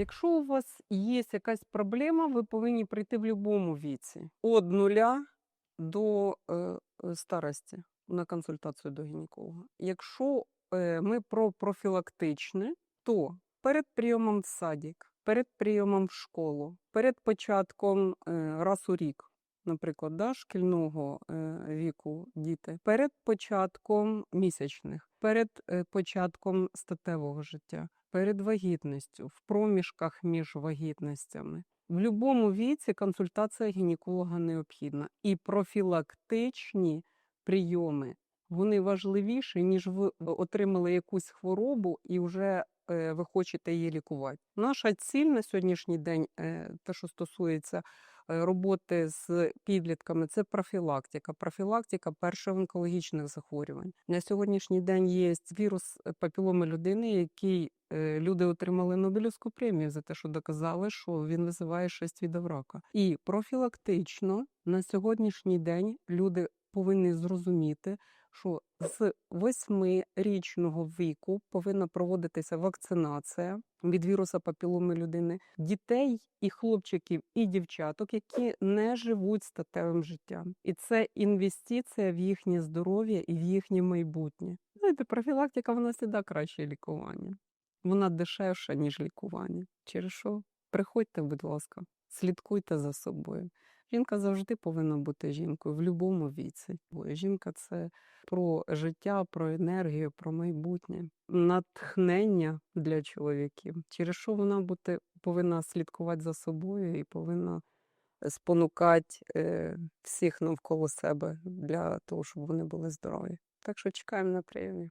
Якщо у вас є якась проблема, ви повинні прийти в будь-якому віці від нуля до е, е, старості на консультацію до гінеколога. Якщо е, ми про профілактичне, то перед прийомом в садик, перед прийомом в школу, перед початком е, раз у рік, наприклад, да, шкільного е, віку діти, перед початком місячних, перед е, початком статевого життя, перед вагітністю, в проміжках між вагітностями. В будь-якому віці консультація гінеколога необхідна. І профілактичні прийоми вони важливіші, ніж ви отримали якусь хворобу і вже е, ви хочете її лікувати. Наша ціль на сьогоднішній день, те, що стосується роботи з підлітками, це профілактика. Профілактика перших онкологічних захворювань. На сьогоднішній день є вірус е, папіломи людини, який е, люди отримали Нобелівську премію за те, що доказали, що він визиває шість видів рака. І профілактично на сьогоднішній день люди повинні зрозуміти, що з восьмирічного віку повинна проводитися вакцинація від віруса папіломи людини дітей і хлопчиків, і дівчаток, які не живуть статевим життям. І це інвестиція в їхнє здоров'я і в їхнє майбутнє. Знаєте, профілактика вона завжди краще лікування. Вона дешевша, ніж лікування. Через що? Приходьте, будь ласка, слідкуйте за собою. Жінка завжди повинна бути жінкою в будь-якому віці. Бо жінка це про життя, про енергію, про майбутнє, натхнення для чоловіків. Через що вона бути, повинна слідкувати за собою і повинна спонукати е, всіх навколо себе для того, щоб вони були здорові. Так що чекаємо на прийомі.